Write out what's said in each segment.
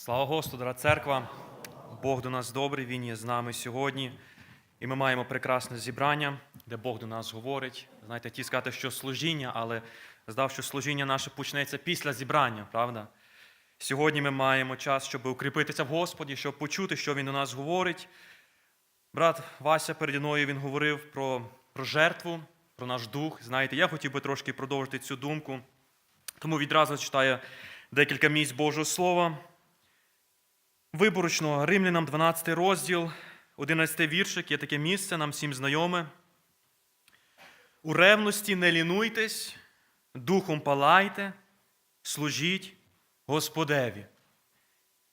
Слава Господу, дорога церква! Бог до нас добрий, Він є з нами сьогодні. І ми маємо прекрасне зібрання, де Бог до нас говорить. Знаєте, ті сказати, що служіння, але здав, що служіння наше почнеться після зібрання, правда? Сьогодні ми маємо час, щоб укріпитися в Господі, щоб почути, що Він до нас говорить. Брат Вася переді мною він говорив про, про жертву, про наш дух. Знаєте, я хотів би трошки продовжити цю думку. Тому відразу читаю декілька місць Божого Слова. Виборочно, Римлянам 12 розділ, 11 віршик, є таке місце, нам всім знайоме. У ревності не лінуйтесь, духом палайте, служіть Господеві.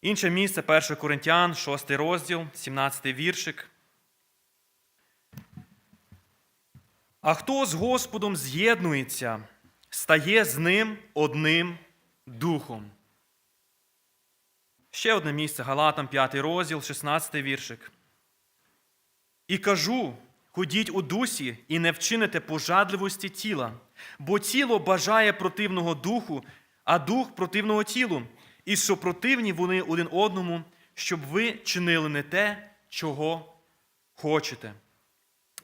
Інше місце 1 Коринтян, 6 розділ, 17 віршик. А хто з Господом з'єднується, стає з ним одним духом. Ще одне місце Галатам, 5 розділ, 16 віршик. І кажу: ходіть у дусі і не вчините пожадливості тіла, бо тіло бажає противного духу, а дух противного тілу, і супротивні вони один одному, щоб ви чинили не те, чого хочете.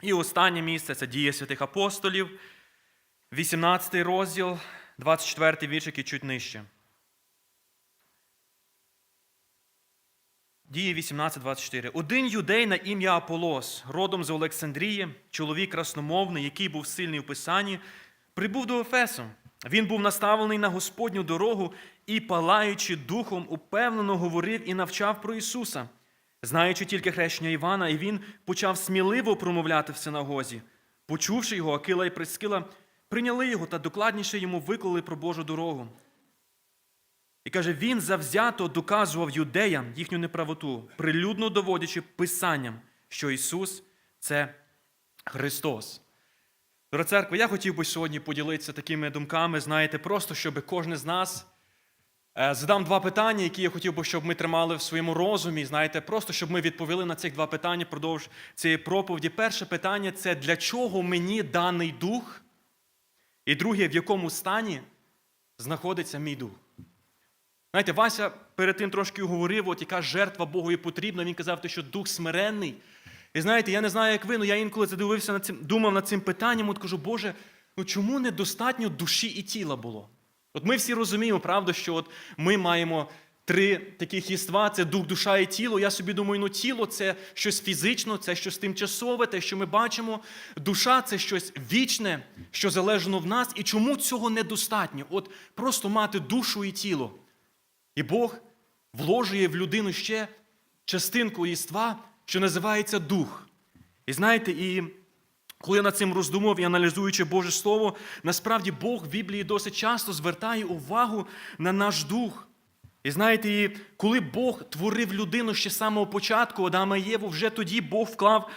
І останнє місце це дія святих апостолів, 18 розділ, 24 віршик і чуть нижче. Дії 18.24. Один юдей на ім'я Аполос, родом з Олександрії, чоловік красномовний, який був сильний у Писанні, прибув до Ефесу. Він був наставлений на Господню дорогу і, палаючи духом, упевнено говорив і навчав про Ісуса. Знаючи тільки хрещення Івана, і він почав сміливо промовляти в синагозі. Почувши його, Акила і Прискила прийняли його та докладніше йому виклали про Божу дорогу. І каже, він завзято доказував юдеям їхню неправоту, прилюдно доводячи Писанням, що Ісус це Христос. Дорога церква, я хотів би сьогодні поділитися такими думками, знаєте, просто щоб кожен з нас е, задам два питання, які я хотів би, щоб ми тримали в своєму розумі. Знаєте, просто щоб ми відповіли на цих два питання впродовж цієї проповіді. Перше питання це для чого мені даний дух? І друге, в якому стані знаходиться мій дух? Знаєте, Вася перед тим трошки говорив, от яка жертва Богу є потрібна. Він казав, що дух смиренний. І знаєте, я не знаю, як ви, але я інколи задивився над цим, думав над цим питанням, от кажу, Боже, ну чому недостатньо душі і тіла було? От ми всі розуміємо, правда, що от ми маємо три таких єства: це дух, душа і тіло. Я собі думаю, ну тіло це щось фізичне, це щось тимчасове, те, що ми бачимо. Душа це щось вічне, що залежно в нас. І чому цього недостатньо? От просто мати душу і тіло. І Бог вложує в людину ще частинку єства, що називається дух. І знаєте, і коли я над цим роздумав і аналізуючи Боже Слово, насправді Бог в Біблії досить часто звертає увагу на наш дух. І знаєте, і коли Бог творив людину ще з самого початку, Адама і Єву, вже тоді Бог вклав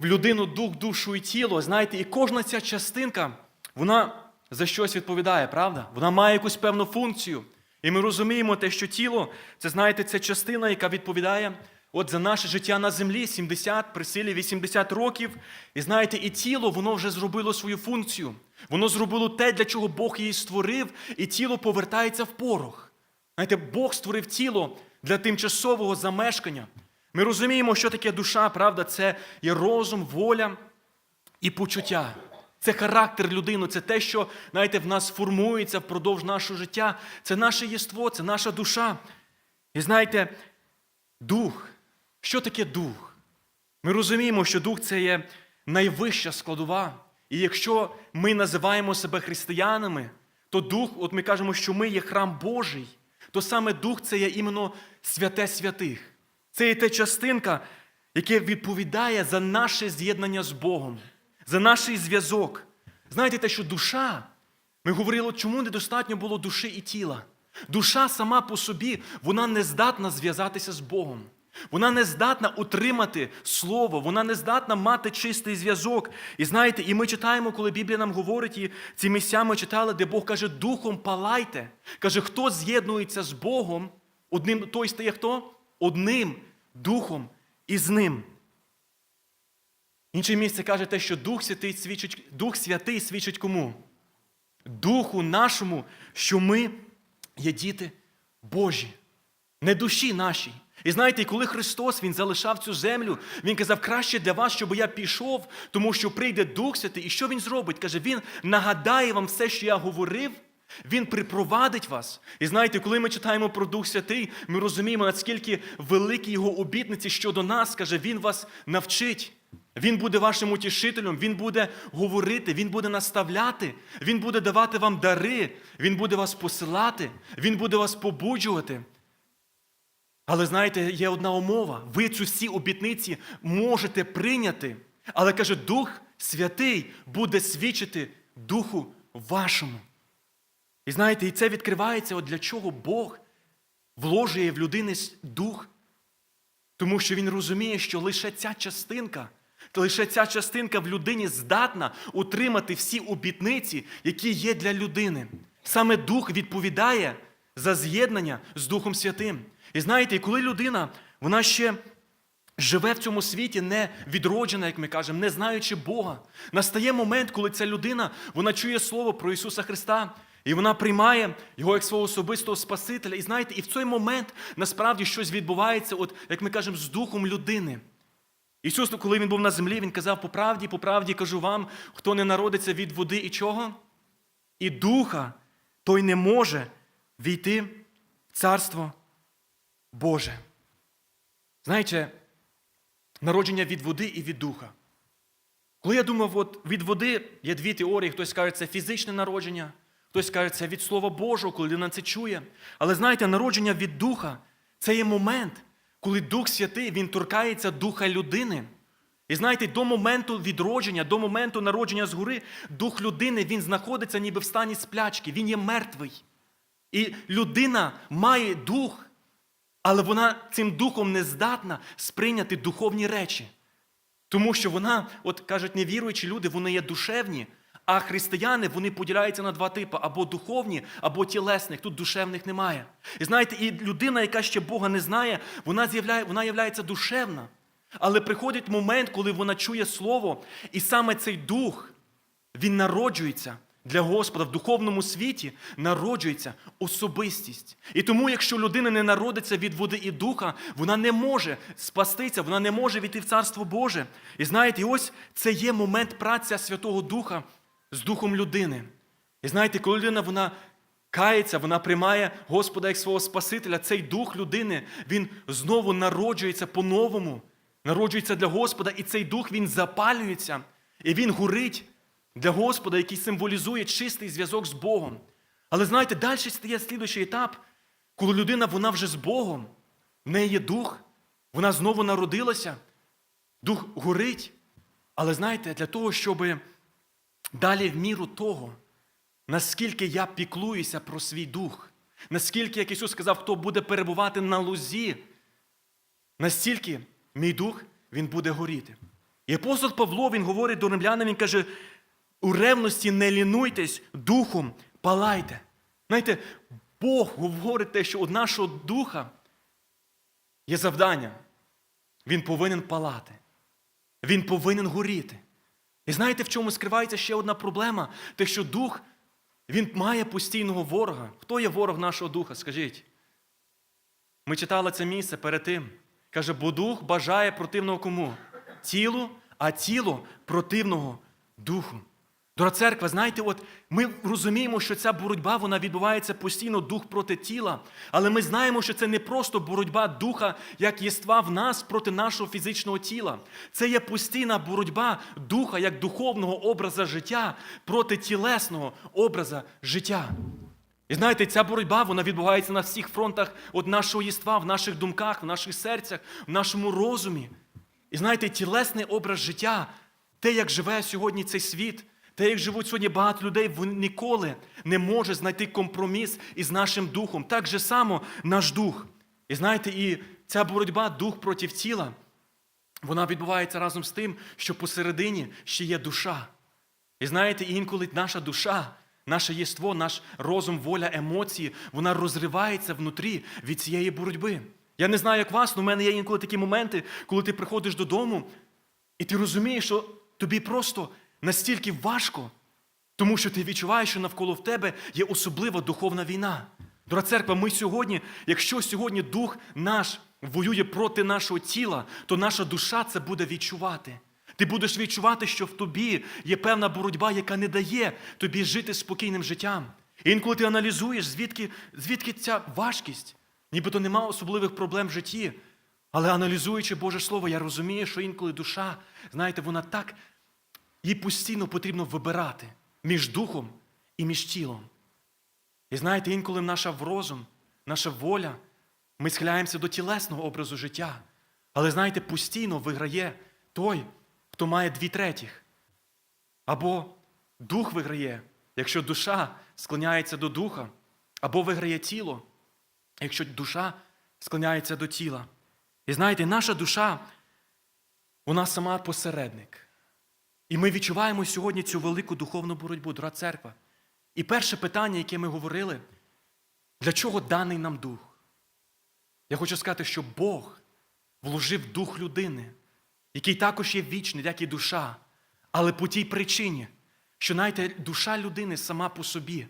в людину дух, душу і тіло. Знаєте, і кожна ця частинка, вона за щось відповідає, правда? Вона має якусь певну функцію. І ми розуміємо те, що тіло, це знаєте, це частина, яка відповідає от за наше життя на землі 70, при силі 80 років. І знаєте, і тіло, воно вже зробило свою функцію. Воно зробило те, для чого Бог її створив, і тіло повертається в порох. Знаєте, Бог створив тіло для тимчасового замешкання. Ми розуміємо, що таке душа, правда, це є розум, воля і почуття. Це характер людини, це те, що, знаєте, в нас формується впродовж нашого життя. Це наше єство, це наша душа. І знаєте, дух. Що таке дух? Ми розуміємо, що дух це є найвища складова. І якщо ми називаємо себе християнами, то дух, от ми кажемо, що ми є храм Божий, то саме дух це є іменно святе святих. Це є та частинка, яка відповідає за наше з'єднання з Богом за наш зв'язок. Знаєте, те, що душа, ми говорили, чому недостатньо було душі і тіла. Душа сама по собі, вона не здатна зв'язатися з Богом. Вона не здатна утримати слово, вона не здатна мати чистий зв'язок. І знаєте, і ми читаємо, коли Біблія нам говорить, і ці місця ми читали, де Бог каже, духом палайте. Каже, хто з'єднується з Богом, одним той стає хто? Одним духом і з ним. Інше місце каже те, що Дух Святий свідчить, Дух Святий свідчить кому? Духу нашому, що ми є діти Божі. не душі нашій. І знаєте, коли Христос Він залишав цю землю, Він казав, краще для вас, щоб я пішов, тому що прийде Дух Святий. І що Він зробить? Каже, Він нагадає вам все, що я говорив, Він припровадить вас. І знаєте, коли ми читаємо про Дух Святий, ми розуміємо, наскільки великі його обітниці щодо нас, каже, Він вас навчить. Він буде вашим утішителем, Він буде говорити, Він буде наставляти, Він буде давати вам дари, Він буде вас посилати, Він буде вас побуджувати. Але знаєте, є одна умова. Ви цю всі обітниці можете прийняти. Але каже, Дух Святий буде свідчити Духу вашому. І знаєте, і це відкривається, от для чого Бог вложує в людини дух. Тому що він розуміє, що лише ця частинка, лише ця частинка в людині здатна утримати всі обітниці, які є для людини. Саме Дух відповідає за з'єднання з Духом Святим. І знаєте, коли людина, вона ще живе в цьому світі не відроджена, як ми кажемо, не знаючи Бога, настає момент, коли ця людина вона чує слово про Ісуса Христа. І вона приймає його як свого особистого Спасителя. І знаєте, і в цей момент насправді щось відбувається, от, як ми кажемо, з духом людини. Ісус, коли Він був на землі, Він казав, по правді, по правді кажу вам, хто не народиться від води і чого? І духа, той не може війти в Царство Боже. Знаєте, народження від води і від духа. Коли я думав, от від води є дві теорії, хтось каже, це фізичне народження, хтось каже, це від Слова Божого, коли людина це чує. Але знаєте, народження від духа це є момент, коли Дух Святий він торкається духа людини. І знаєте, до моменту відродження, до моменту народження згори, дух людини він знаходиться ніби в стані сплячки, він є мертвий. І людина має дух, але вона цим духом не здатна сприйняти духовні речі. Тому що вона, от кажуть, невіруючі люди, вони є душевні, а християни вони поділяються на два типи: або духовні, або тілесних. Тут душевних немає. І знаєте, і людина, яка ще Бога не знає, вона з'являє, вона являється душевна. Але приходить момент, коли вона чує Слово, і саме цей дух, він народжується для Господа в духовному світі, народжується особистість. І тому, якщо людина не народиться від води і духа, вона не може спастися, вона не може війти в Царство Боже. І знаєте, ось це є момент праця Святого Духа з духом людини. І знаєте, коли людина вона кається, вона приймає Господа як свого Спасителя, цей дух людини, він знову народжується по-новому, народжується для Господа, і цей дух він запалюється, і він горить для Господа, який символізує чистий зв'язок з Богом. Але знаєте, далі стає слідуючий етап, коли людина вона вже з Богом, в неї є дух, вона знову народилася, дух горить. Але знаєте, для того, щоб далі в міру того, наскільки я піклуюся про свій дух, наскільки, як Ісус сказав, хто буде перебувати на лузі, настільки мій дух він буде горіти. І апостол Павло він говорить до римлянам, він каже, у ревності не лінуйтесь, духом палайте. Знаєте, Бог говорить те, що у нашого духа є завдання. Він повинен палати. Він повинен горіти. І знаєте, в чому скривається ще одна проблема? Те, що дух, він має постійного ворога. Хто є ворог нашого духа? Скажіть. Ми читали це місце перед тим. Каже, бо дух бажає противного кому? Тілу, а тіло противного духу. Дорога церква, знаєте, от ми розуміємо, що ця боротьба вона відбувається постійно дух проти тіла, але ми знаємо, що це не просто боротьба духа, як єства в нас проти нашого фізичного тіла. Це є постійна боротьба духа як духовного образа життя проти тілесного образа життя. І знаєте, ця боротьба вона відбувається на всіх фронтах от нашого єства, в наших думках, в наших серцях, в нашому розумі. І знаєте, тілесний образ життя, те, як живе сьогодні цей світ, те, як живуть сьогодні багато людей, він ніколи не може знайти компроміс із нашим духом. Так же само наш дух. І знаєте, і ця боротьба, дух проти тіла, вона відбувається разом з тим, що посередині ще є душа. І знаєте, інколи наша душа, наше єство, наш розум, воля, емоції, вона розривається внутрі від цієї боротьби. Я не знаю, як вас, але в мене є інколи такі моменти, коли ти приходиш додому, і ти розумієш, що тобі просто настільки важко, тому що ти відчуваєш, що навколо в тебе є особлива духовна війна. Дорога церква, ми сьогодні, якщо сьогодні дух наш воює проти нашого тіла, то наша душа це буде відчувати. Ти будеш відчувати, що в тобі є певна боротьба, яка не дає тобі жити спокійним життям. Інколи ти аналізуєш, звідки, звідки ця важкість, нібито нема особливих проблем в житті. Але аналізуючи Боже Слово, я розумію, що інколи душа, знаєте, вона так, їй постійно потрібно вибирати між духом і між тілом. І знаєте, інколи наша розум, наша воля, ми схиляємося до тілесного образу життя. Але знаєте, постійно виграє той, хто має дві третіх. Або дух виграє, якщо душа склоняється до духа, або виграє тіло, якщо душа склоняється до тіла. І знаєте, наша душа, вона сама посередник. І ми відчуваємо сьогодні цю велику духовну боротьбу, дорога церква. І перше питання, яке ми говорили, для чого даний нам дух? Я хочу сказати, що Бог вложив дух людини, який також є вічний, як і душа, але по тій причині, що знаєте, душа людини сама по собі,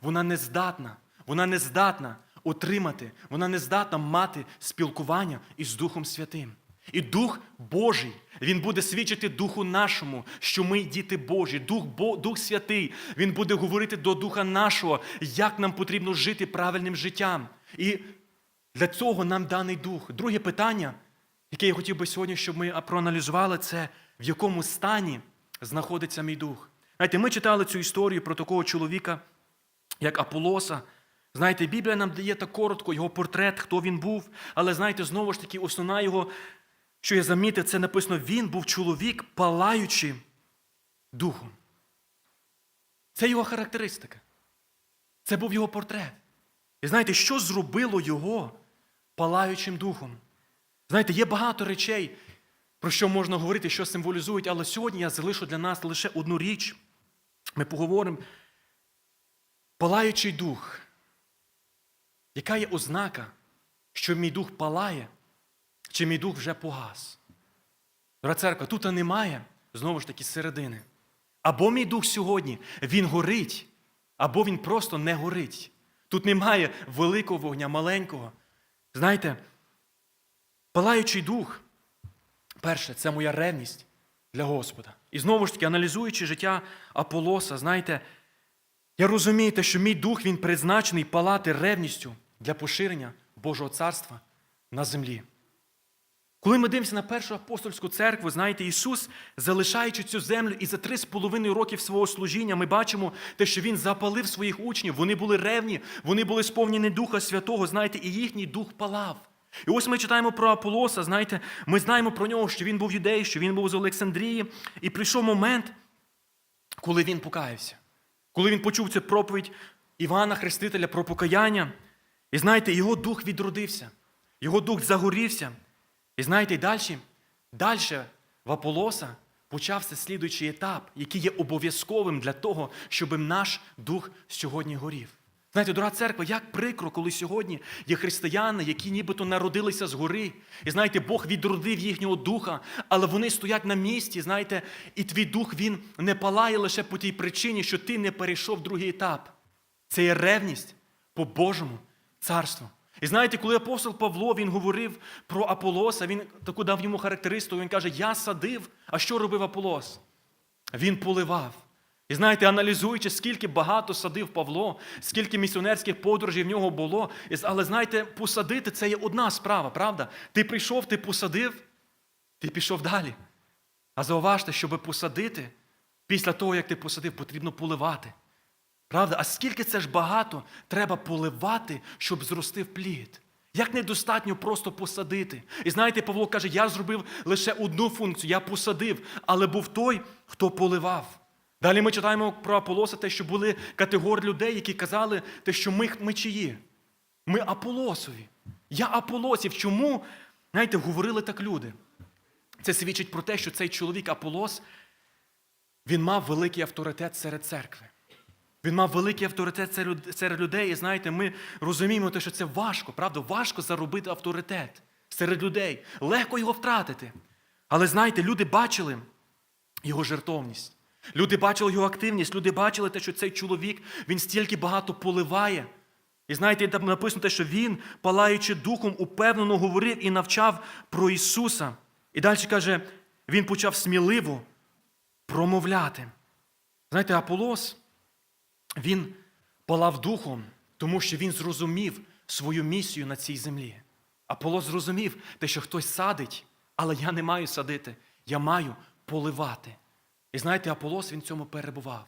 вона не здатна, вона не здатна отримати, вона не здатна мати спілкування із Духом Святим. І Дух Божий, Він буде свідчити Духу нашому, що ми діти Божі, Дух, Бо, Дух Святий, Він буде говорити до Духа нашого, як нам потрібно жити правильним життям. І для цього нам даний дух. Друге питання, яке я хотів би сьогодні, щоб ми проаналізували, це в якому стані знаходиться мій дух. Знаєте, ми читали цю історію про такого чоловіка, як Аполоса. Знаєте, Біблія нам дає так коротко його портрет, хто він був. Але знаєте, знову ж таки, основна його, що я замітив, це написано: він був чоловік, палаючи духом. Це його характеристика. Це був його портрет. І знаєте, що зробило його палаючим духом? Знаєте, є багато речей, про що можна говорити, що символізують, але сьогодні я залишу для нас лише одну річ. Ми поговоримо. Палаючий дух. Яка є ознака, що мій дух палає, чи мій дух вже погас? Дорога церква, тут немає, знову ж таки, середини. Або мій дух сьогодні, він горить, або він просто не горить. Тут немає великого вогня, маленького. Знаєте, палаючий дух, перше, це моя ревність для Господа. І знову ж таки, аналізуючи життя Аполоса, знаєте, я розумію, те, що мій дух він призначений палати ревністю для поширення Божого царства на землі. Коли ми дивимося на першу апостольську церкву, знаєте, Ісус, залишаючи цю землю і за три з половиною років свого служіння, ми бачимо те, що Він запалив своїх учнів, вони були ревні, вони були сповнені Духа Святого, знаєте, і їхній дух палав. І ось ми читаємо про Аполоса, знаєте, ми знаємо про нього, що він був юдей, що він був з Олександрії, і прийшов момент, коли він покаявся, коли він почув цю проповідь Івана Хрестителя про покаяння. І знаєте, його дух відродився, його дух загорівся. І знаєте, далі, далі в Аполоса почався слідуючий етап, який є обов'язковим для того, щоб наш дух сьогодні горів. Знаєте, дорога церква, як прикро, коли сьогодні є християни, які нібито народилися згори. І знаєте, Бог відродив їхнього духа, але вони стоять на місці, знаєте, і твій дух він не палає лише по тій причині, що ти не перейшов другий етап. Це є ревність по Божому царству. І знаєте, коли апостол Павло він говорив про Аполоса, він таку дав йому характеристику, він каже: Я садив, а що робив Аполос? Він поливав. І знаєте, аналізуючи, скільки багато садив Павло, скільки місіонерських подорожей в нього було, але знаєте, посадити це є одна справа, правда? Ти прийшов, ти посадив, ти пішов далі. А зауважте, щоб посадити, після того, як ти посадив, потрібно поливати. Правда? А скільки це ж багато треба поливати, щоб зростив плід? Як недостатньо просто посадити. І знаєте, Павло каже, я зробив лише одну функцію, я посадив, але був той, хто поливав. Далі ми читаємо про Аполоса, те, що були категорії людей, які казали, те, що ми, ми чиї? Ми Аполосові. Я Аполосів. Чому? Знаєте, говорили так люди. Це свідчить про те, що цей чоловік Аполос, він мав великий авторитет серед церкви. Він мав великий авторитет серед людей, і знаєте, ми розуміємо, те, що це важко, правда, важко заробити авторитет серед людей. Легко його втратити. Але знаєте, люди бачили його жертовність. Люди бачили його активність, люди бачили те, що цей чоловік він стільки багато поливає І знаєте, там написано те, що він, палаючи духом, упевнено говорив і навчав про Ісуса. І далі каже, він почав сміливо промовляти. Знаєте, Аполос, він палав духом, тому що він зрозумів свою місію на цій землі. Аполос зрозумів те, що хтось садить, але я не маю садити, я маю поливати. І знаєте, Аполос він в цьому перебував.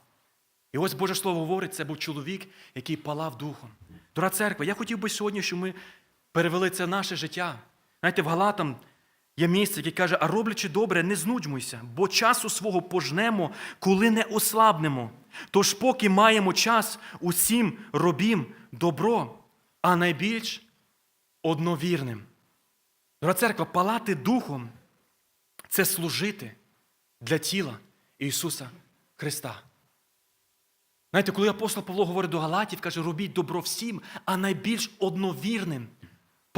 І ось Боже Слово говорить, це був чоловік, який палав духом. Дорога церква, я хотів би сьогодні, щоб ми перевели це наше життя. Знаєте, в Галатам є місце, яке каже, а роблячи добре, не знудьмуйся, бо часу свого пожнемо, коли не ослабнемо. Тож, поки маємо час, усім робім добро, а найбільш одновірним. Дорога церква, палати духом це служити для тіла Ісуса Христа. Знаєте, коли апостол Павло говорить до Галатів, каже, робіть добро всім, а найбільш одновірним.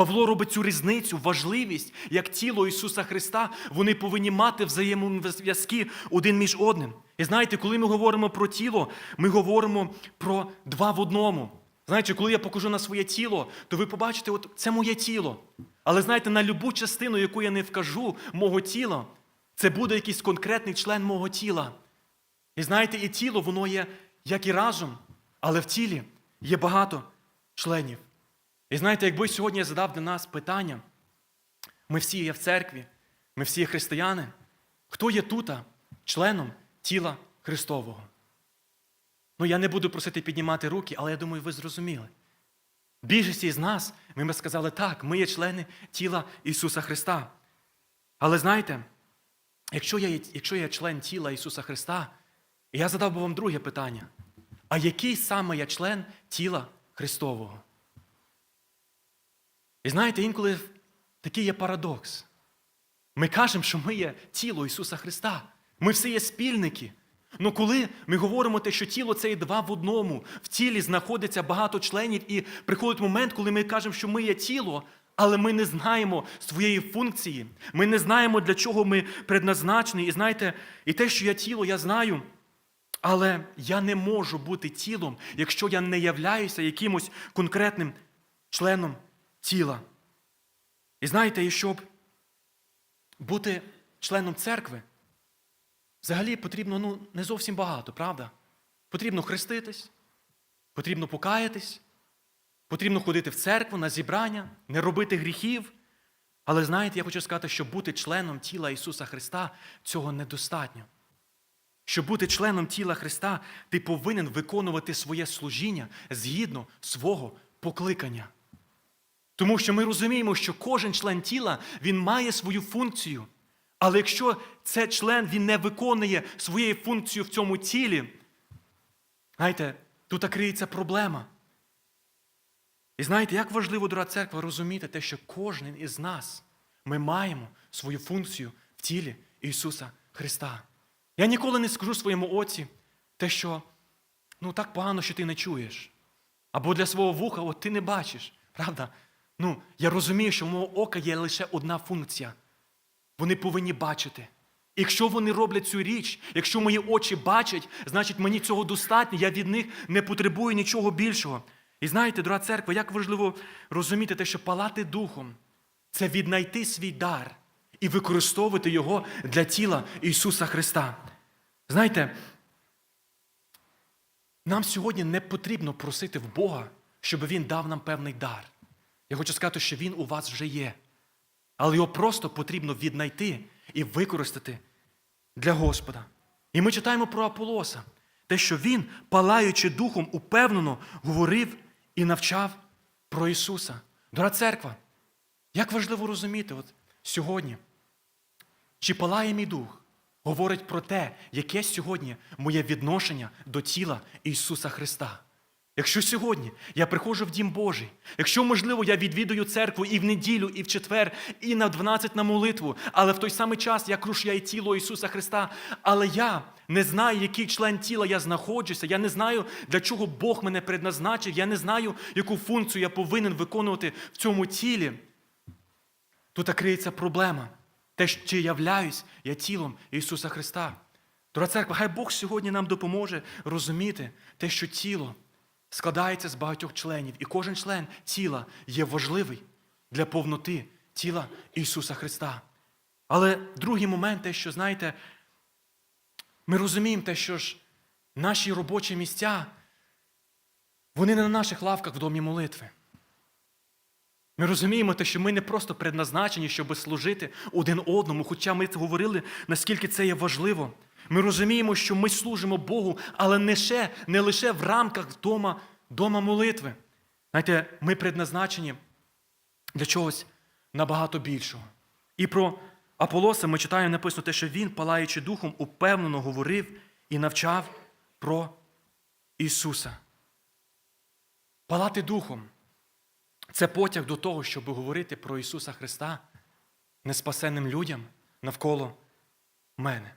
Павло робить цю різницю, важливість, як тіло Ісуса Христа, вони повинні мати взаємозв'язки один між одним. І знаєте, коли ми говоримо про тіло, ми говоримо про два в одному. Знаєте, коли я покажу на своє тіло, то ви побачите, от це моє тіло. Але знаєте, на любу частину, яку я не вкажу мого тіла, це буде якийсь конкретний член мого тіла. І знаєте, і тіло, воно є як і разом, але в тілі є багато членів. І знаєте, якби сьогодні я задав для нас питання, ми всі є в церкві, ми всі є християни, хто є тут членом тіла Христового? Ну, я не буду просити піднімати руки, але я думаю, ви зрозуміли. Більшість із нас, ми би сказали, так, ми є члени тіла Ісуса Христа. Але знаєте, якщо я, якщо я член тіла Ісуса Христа, я задав би вам друге питання. А який саме я член тіла Христового? І знаєте, інколи такий є парадокс. Ми кажемо, що ми є тіло Ісуса Христа. Ми всі є спільники. Ну коли ми говоримо те, що тіло це є два в одному, в тілі знаходиться багато членів, і приходить момент, коли ми кажемо, що ми є тіло, але ми не знаємо своєї функції. Ми не знаємо, для чого ми предназначені. І знаєте, і те, що я тіло, я знаю. Але я не можу бути тілом, якщо я не являюся якимось конкретним членом тіла. І знаєте, і щоб бути членом церкви, взагалі потрібно ну, не зовсім багато, правда? Потрібно хреститись, потрібно покаятись, потрібно ходити в церкву на зібрання, не робити гріхів. Але знаєте, я хочу сказати, що бути членом тіла Ісуса Христа цього недостатньо. Щоб бути членом тіла Христа, ти повинен виконувати своє служіння згідно свого покликання. Тому що ми розуміємо, що кожен член тіла він має свою функцію. Але якщо цей член він не виконує своєї функції в цьому тілі, знаєте, тут криється проблема. І знаєте, як важливо, дорога церква, розуміти те, що кожен із нас ми маємо свою функцію в тілі Ісуса Христа. Я ніколи не скажу своєму отці те, що ну так погано, що ти не чуєш. Або для свого вуха, от ти не бачиш. Правда? Ну, я розумію, що в мого ока є лише одна функція. Вони повинні бачити. Якщо вони роблять цю річ, якщо мої очі бачать, значить мені цього достатньо, я від них не потребую нічого більшого. І знаєте, дорога церква, як важливо розуміти те, що палати духом це віднайти свій дар і використовувати його для тіла Ісуса Христа. Знаєте, нам сьогодні не потрібно просити в Бога, щоб Він дав нам певний дар. Я хочу сказати, що він у вас вже є. Але його просто потрібно віднайти і використати для Господа. І ми читаємо про Аполоса, те, що він, палаючи духом, упевнено говорив і навчав про Ісуса. Дорога церква, як важливо розуміти, от сьогодні, чи палає мій дух, говорить про те, яке сьогодні моє відношення до тіла Ісуса Христа. Якщо сьогодні я приходжу в Дім Божий, якщо, можливо, я відвідую церкву і в неділю, і в четвер, і на 12 на молитву, але в той самий час я крушляю тіло Ісуса Христа, але я не знаю, який член тіла я знаходжуся, я не знаю, для чого Бог мене предназначив, я не знаю, яку функцію я повинен виконувати в цьому тілі. Тут криється проблема. Те, чи являюсь я тілом Ісуса Христа. Дорога церква, хай Бог сьогодні нам допоможе розуміти те, що тіло складається з багатьох членів, і кожен член тіла є важливий для повноти тіла Ісуса Христа. Але другий момент, те, що знаєте, ми розуміємо те, що ж наші робочі місця, вони не на наших лавках в домі молитви. Ми розуміємо те, що ми не просто предназначені, щоб служити один одному, хоча ми говорили, наскільки це є важливо. Ми розуміємо, що ми служимо Богу, але не, ще, не лише в рамках дома, дома молитви. Знаєте, ми предназначені для чогось набагато більшого. І про Аполоса ми читаємо написано те, що він, палаючи духом, упевнено говорив і навчав про Ісуса. Палати духом це потяг до того, щоб говорити про Ісуса Христа неспасенним людям навколо мене.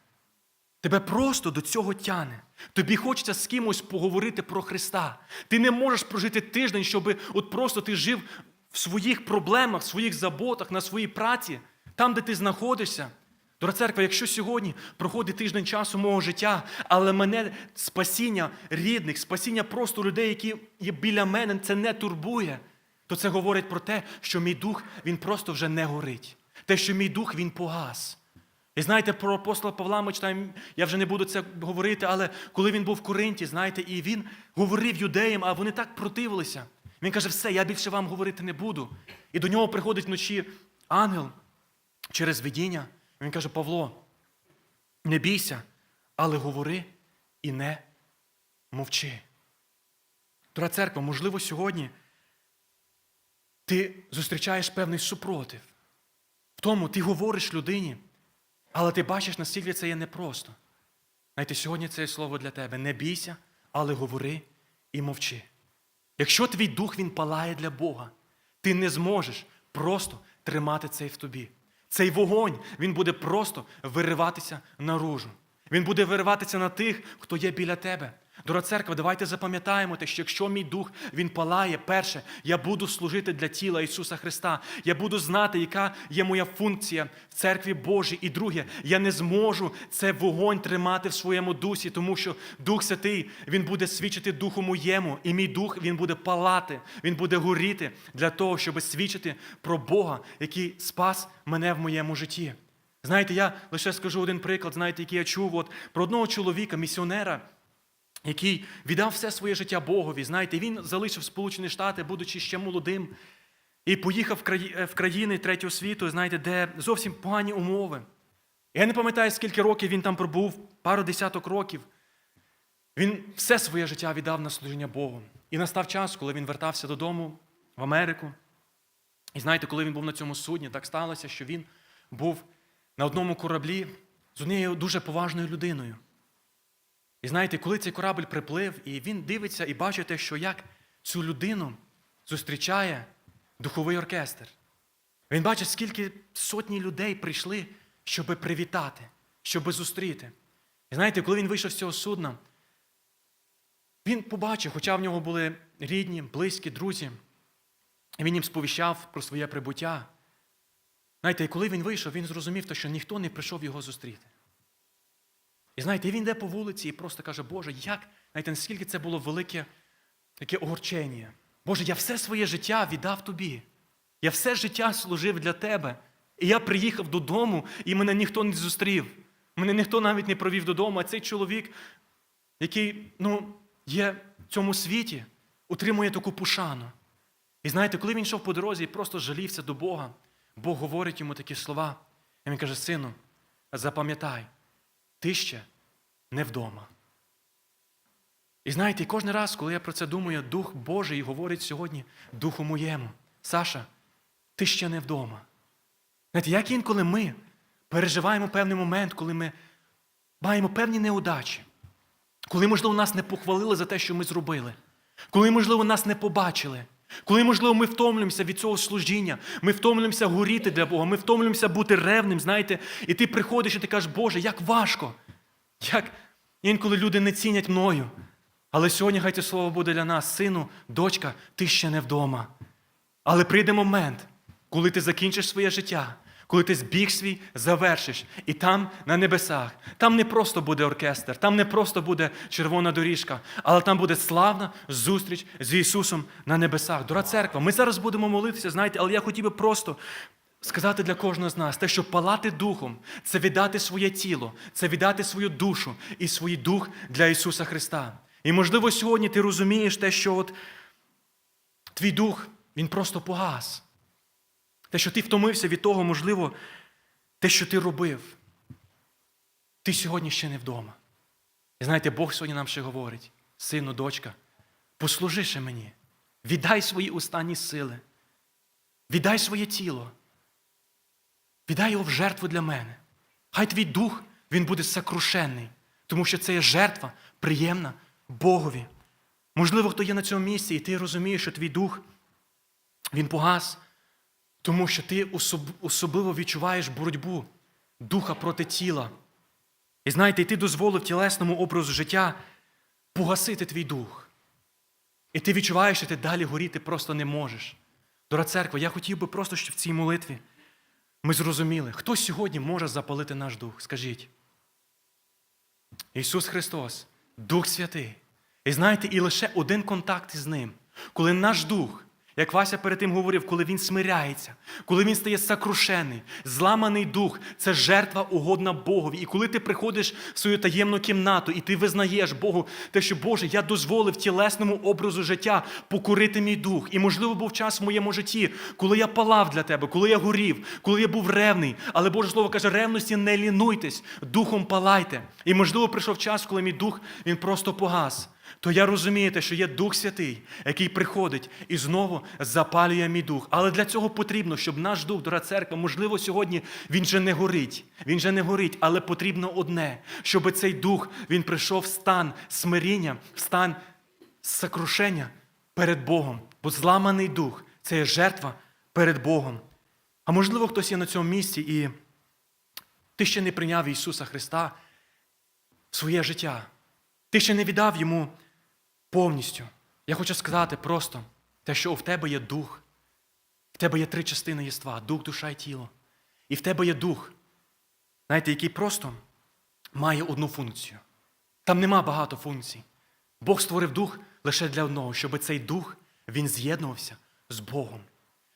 Тебе просто до цього тяне. Тобі хочеться з кимось поговорити про Христа. Ти не можеш прожити тиждень, щоб от просто ти жив в своїх проблемах, в своїх заботах, на своїй праці, там, де ти знаходишся. Дорога церква, якщо сьогодні проходить тиждень часу мого життя, але мене спасіння рідних, спасіння просто людей, які є біля мене, це не турбує, то це говорить про те, що мій дух він просто вже не горить. Те, що мій дух він погас. І знаєте, про апостола Павла ми читаємо, я вже не буду це говорити, але коли він був в Коринті, знаєте, і він говорив юдеям, а вони так противилися. Він каже, все, я більше вам говорити не буду. І до нього приходить вночі ангел через видіння. Він каже, Павло, не бійся, але говори і не мовчи. Дорога церква, можливо, сьогодні ти зустрічаєш певний супротив. В тому ти говориш людині, але ти бачиш, наскільки це є непросто. Знаєте, сьогодні це слово для тебе. Не бійся, але говори і мовчи. Якщо твій дух він палає для Бога, ти не зможеш просто тримати цей в тобі. Цей вогонь він буде просто вириватися наружу. Він буде вириватися на тих, хто є біля тебе. Дорога церква, давайте запам'ятаємо те, що якщо мій дух він палає, перше, я буду служити для тіла Ісуса Христа. Я буду знати, яка є моя функція в церкві Божій. І друге, я не зможу це вогонь тримати в своєму дусі, тому що Дух Святий він буде свідчити духу моєму, і мій дух він буде палати, він буде горіти для того, щоб свідчити про Бога, який спас мене в моєму житті. Знаєте, я лише скажу один приклад, знаєте, який я чув от, про одного чоловіка, місіонера який віддав все своє життя Богові. Знаєте, він залишив Сполучені Штати, будучи ще молодим, і поїхав в країни третього світу, знаєте, де зовсім погані умови. Я не пам'ятаю, скільки років він там пробув, пару десяток років. Він все своє життя віддав на служіння Богу. І настав час, коли він вертався додому в Америку. І знаєте, коли він був на цьому судні, так сталося, що він був на одному кораблі з однією дуже поважною людиною. І знаєте, коли цей корабль приплив, і він дивиться і бачите, що як цю людину зустрічає духовий оркестр. Він бачить, скільки сотні людей прийшли, щоб привітати, щоб зустріти. І знаєте, коли він вийшов з цього судна, він побачив, хоча в нього були рідні, близькі, друзі, і він їм сповіщав про своє прибуття. Знаєте, і коли він вийшов, він зрозумів, що ніхто не прийшов його зустріти. І знаєте, він йде по вулиці і просто каже, Боже, як, знаєте, наскільки це було велике таке огорчення. Боже, я все своє життя віддав тобі. Я все життя служив для тебе. І я приїхав додому, і мене ніхто не зустрів. Мене ніхто навіть не провів додому, а цей чоловік, який ну, є в цьому світі, утримує таку пушану. І знаєте, коли він йшов по дорозі і просто жалівся до Бога, Бог говорить йому такі слова. І він каже: Сину, запам'ятай, ти ще не вдома. І знаєте, кожен раз, коли я про це думаю, Дух Божий говорить сьогодні Духу моєму, Саша, ти ще не вдома. Знаєте, як інколи ми переживаємо певний момент, коли ми маємо певні неудачі, коли, можливо, нас не похвалили за те, що ми зробили, коли, можливо, нас не побачили, коли, можливо, ми втомлюємося від цього служіння, ми втомлюємося горіти для Бога, ми втомлюємося бути ревним, знаєте, і ти приходиш і ти кажеш, Боже, як важко, як інколи люди не цінять мною. Але сьогодні хай це слово буде для нас, сину, дочка, ти ще не вдома. Але прийде момент, коли ти закінчиш своє життя, коли ти збіг свій завершиш. І там, на небесах, там не просто буде оркестр, там не просто буде червона доріжка, але там буде славна зустріч з Ісусом на небесах. Дора церква, ми зараз будемо молитися, знаєте, але я хотів би просто сказати для кожного з нас те, що палати духом це віддати своє тіло, це віддати свою душу і свій дух для Ісуса Христа. І можливо, сьогодні ти розумієш те, що от твій дух, він просто погас. Те, що ти втомився від того, можливо, те, що ти робив, ти сьогодні ще не вдома. І знаєте, Бог сьогодні нам ще говорить: сину, дочка, послужи ще мені, віддай свої останні сили, віддай своє тіло, віддай його в жертву для мене. Хай твій дух він буде сокрушений, тому що це є жертва приємна Богові. Можливо, хто є на цьому місці, і ти розумієш, що твій дух він погас, тому що ти особливо відчуваєш боротьбу духа проти тіла. І знаєте, і ти дозволив тілесному образу життя погасити твій дух. І ти відчуваєш, що ти далі горіти просто не можеш. Дора церква, я хотів би просто, щоб в цій молитві ми зрозуміли, хто сьогодні може запалити наш дух. Скажіть. Ісус Христос, Дух Святий. І знаєте, і лише один контакт із Ним, коли наш дух, як Вася перед тим говорив, коли він смиряється, коли він стає сокрушений, зламаний дух це жертва угодна Богові. І коли ти приходиш в свою таємну кімнату і ти визнаєш Богу, те, що Боже, я дозволив тілесному образу життя покорити мій дух. І, можливо, був час в моєму житті, коли я палав для тебе, коли я горів, коли я був ревний. Але Боже Слово каже, ревності не лінуйтесь, духом палайте. І, можливо, прийшов час, коли мій дух він просто погас то я розумію, те, що є Дух Святий, який приходить і знову запалює мій дух. Але для цього потрібно, щоб наш дух, дора церква, можливо, сьогодні він же не горить. Він же не горить, але потрібно одне, щоб цей дух він прийшов в стан смиріння, в стан сокрушення перед Богом. Бо зламаний дух це є жертва перед Богом. А можливо, хтось є на цьому місці, і ти ще не прийняв Ісуса Христа в своє життя. Ти ще не віддав йому повністю. Я хочу сказати просто те, що в тебе є дух, в тебе є три частини єства дух, душа і тіло. І в тебе є дух, знаєте, який просто має одну функцію. Там нема багато функцій. Бог створив дух лише для одного, щоб цей дух він з'єднувався з Богом.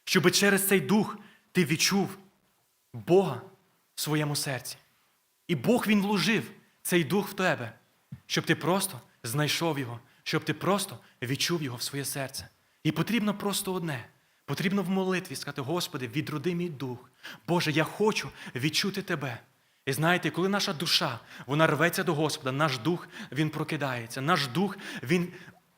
Щоб через цей дух ти відчув Бога в своєму серці. І Бог він вложив цей дух в тебе, щоб ти просто знайшов його, щоб ти просто відчув його в своє серце. І потрібно просто одне. Потрібно в молитві сказати, Господи, відроди мій дух. Боже, я хочу відчути Тебе. І знаєте, коли наша душа вона рветься до Господа, наш дух він прокидається, наш дух він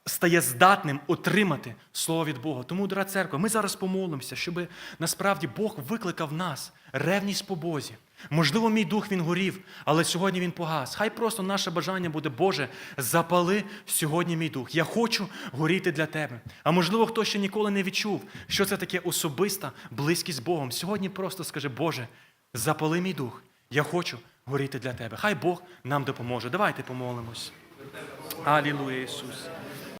стає здатним отримати слово від Бога. Тому, дорога церква, ми зараз помолимося, щоб насправді Бог викликав нас ревність по Бозі. Можливо, мій дух він горів, але сьогодні він погас. Хай просто наше бажання буде, Боже, запали сьогодні мій дух. Я хочу горіти для тебе. А можливо, хто ще ніколи не відчув, що це таке особиста близькість з Богом. Сьогодні просто скаже, Боже, запали мій дух. Я хочу горіти для тебе. Хай Бог нам допоможе. Давайте помолимось. Алілуя, Ісус.